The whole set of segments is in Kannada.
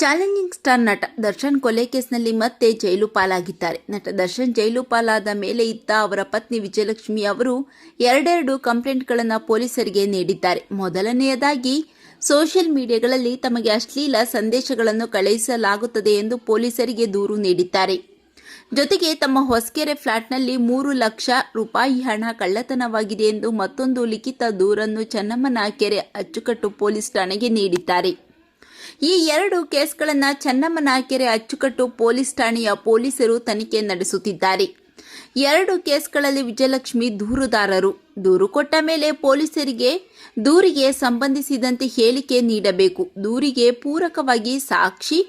ಚಾಲೆಂಜಿಂಗ್ ಸ್ಟಾರ್ ನಟ ದರ್ಶನ್ ಕೊಲೆ ಕೇಸ್ನಲ್ಲಿ ಮತ್ತೆ ಜೈಲು ಪಾಲಾಗಿದ್ದಾರೆ. ನಟ ದರ್ಶನ್ ಜೈಲು ಪಾಲಾದ ಮೇಲೆ ಇದ್ದ ಅವರ ಪತ್ನಿ ವಿಜಯಲಕ್ಷ್ಮಿ ಅವರು ಎರಡೆರಡು ಕಂಪ್ಲೇಂಟ್ಗಳನ್ನು ಪೊಲೀಸರಿಗೆ ನೀಡಿದ್ದಾರೆ. ಮೊದಲನೆಯದಾಗಿ, ಸೋಷಿಯಲ್ ಮೀಡಿಯಾಗಳಲ್ಲಿ ತಮಗೆ ಅಶ್ಲೀಲ ಸಂದೇಶಗಳನ್ನು ಕಳುಹಿಸಲಾಗುತ್ತದೆ ಎಂದು ಪೊಲೀಸರಿಗೆ ದೂರು ನೀಡಿದ್ದಾರೆ. ಜೊತೆಗೆ, ತಮ್ಮ ಹೊಸಕೆರೆ ಫ್ಲಾಟ್ನಲ್ಲಿ ಮೂರು ಲಕ್ಷ ರೂಪಾಯಿ ಹಣ ಕಳ್ಳತನವಾಗಿದೆ ಎಂದು ಮತ್ತೊಂದು ಲಿಖಿತ ದೂರನ್ನು ಚೆನ್ನಮ್ಮನಕೆರೆ ಅಚ್ಚುಕಟ್ಟು ಪೊಲೀಸ್ ಠಾಣೆಗೆ ನೀಡಿದ್ದಾರೆ. ಈ ಎರಡು ಕೇಸ್ಗಳನ್ನು ಚನ್ನಮ್ಮನಾಕೆರೆ ಅಚ್ಚುಕಟ್ಟು ಪೊಲೀಸ್ ಠಾಣೆಯ ಪೊಲೀಸರು ತನಿಖೆ ನಡೆಸುತ್ತಿದ್ದಾರೆ. ಎರಡು ಕೇಸ್ಗಳಲ್ಲಿ ವಿಜಯಲಕ್ಷ್ಮಿ ದೂರುದಾರರು. ದೂರು ಕೊಟ್ಟ ಮೇಲೆ ಪೊಲೀಸರಿಗೆ ದೂರಿಗೆ ಸಂಬಂಧಿಸಿದಂತೆ ಹೇಳಿಕೆ ನೀಡಬೇಕು. ದೂರಿಗೆ ಪೂರಕವಾಗಿ ಸಾಕ್ಷಿ,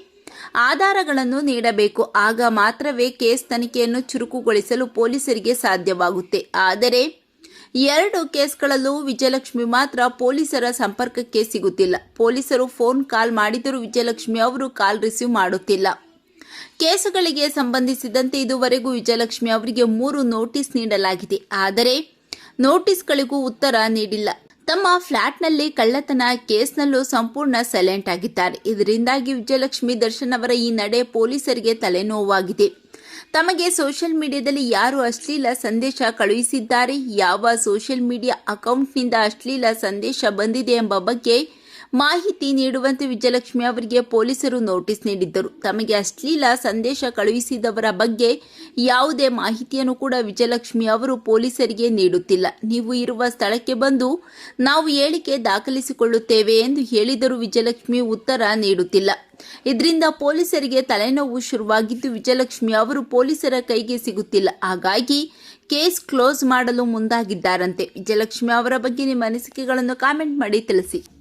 ಆಧಾರಗಳನ್ನು ನೀಡಬೇಕು. ಆಗ ಮಾತ್ರವೇ ಕೇಸ್ ತನಿಖೆಯನ್ನು ಚುರುಕುಗೊಳಿಸಲು ಪೊಲೀಸರಿಗೆ ಸಾಧ್ಯವಾಗುತ್ತೆ. ಆದರೆ ಎರಡು ಕೇಸ್ಗಳಲ್ಲೂ ವಿಜಯಲಕ್ಷ್ಮಿ ಮಾತ್ರ ಪೊಲೀಸರ ಸಂಪರ್ಕಕ್ಕೆ ಸಿಗುತ್ತಿಲ್ಲ. ಪೊಲೀಸರು ಫೋನ್ ಕಾಲ್ ಮಾಡಿದರೂ ವಿಜಯಲಕ್ಷ್ಮಿ ಅವರು ಕಾಲ್ ರಿಸೀವ್ ಮಾಡುತ್ತಿಲ್ಲ. ಕೇಸುಗಳಿಗೆ ಸಂಬಂಧಿಸಿದಂತೆ ಇದುವರೆಗೂ ವಿಜಯಲಕ್ಷ್ಮಿ ಅವರಿಗೆ ಮೂರು ನೋಟಿಸ್ ನೀಡಲಾಗಿದೆ. ಆದರೆ ನೋಟಿಸ್ಗಳಿಗೂ ಉತ್ತರ ನೀಡಿಲ್ಲ. ತಮ್ಮ ಫ್ಲಾಟ್ನಲ್ಲಿ ಕಳ್ಳತನ ಕೇಸ್ನಲ್ಲೂ ಸಂಪೂರ್ಣ ಸೈಲೆಂಟ್ ಆಗಿದ್ದಾರೆ. ಇದರಿಂದಾಗಿ ವಿಜಯಲಕ್ಷ್ಮಿ ದರ್ಶನ್ ಅವರ ಈ ನಡೆ ಪೊಲೀಸರಿಗೆ ತಲೆನೋವಾಗಿದೆ. ತಮಗೆ ಸೋಷಿಯಲ್ ಮೀಡಿಯಾದಲ್ಲಿ ಯಾರು ಅಶ್ಲೀಲ ಸಂದೇಶ ಕಳುಹಿಸಿದ್ದಾರೆ? ಯಾವ ಸೋಷಿಯಲ್ ಮೀಡಿಯಾ ಅಕೌಂಟ್ನಿಂದ ಅಶ್ಲೀಲ ಸಂದೇಶ ಬಂದಿದೆ ಎಂಬ ಬಗ್ಗೆ ಮಾಹಿತಿ ನೀಡುವಂತೆ ವಿಜಯಲಕ್ಷ್ಮಿ ಅವರಿಗೆ ಪೊಲೀಸರು ನೋಟಿಸ್ ನೀಡಿದ್ದರು. ತಮಗೆ ಅಶ್ಲೀಲ ಸಂದೇಶ ಕಳುಹಿಸಿದವರ ಬಗ್ಗೆ ಯಾವುದೇ ಮಾಹಿತಿಯನ್ನು ಕೂಡ ವಿಜಯಲಕ್ಷ್ಮಿ ಅವರು ಪೊಲೀಸರಿಗೆ ನೀಡುತ್ತಿಲ್ಲ. ನೀವು ಇರುವ ಸ್ಥಳಕ್ಕೆ ಬಂದು ನಾವು ಹೇಳಿಕೆ ದಾಖಲಿಸಿಕೊಳ್ಳುತ್ತೇವೆ ಎಂದು ಹೇಳಿದರೂ ವಿಜಯಲಕ್ಷ್ಮಿ ಉತ್ತರ ನೀಡುತ್ತಿಲ್ಲ. ಇದರಿಂದ ಪೊಲೀಸರಿಗೆ ತಲೆನೋವು ಶುರುವಾಗಿದ್ದು ವಿಜಯಲಕ್ಷ್ಮಿ ಅವರು ಪೊಲೀಸರ ಕೈಗೆ ಸಿಗುತ್ತಿಲ್ಲ. ಹಾಗಾಗಿ ಕೇಸ್ ಕ್ಲೋಸ್ ಮಾಡಲು ಮುಂದಾಗಿದ್ದಾರಂತೆ. ವಿಜಯಲಕ್ಷ್ಮಿ ಅವರ ಬಗ್ಗೆ ನಿಮ್ಮ ಅನಿಸಿಕೆಗಳನ್ನು ಕಾಮೆಂಟ್ ಮಾಡಿ ತಿಳಿಸಿ.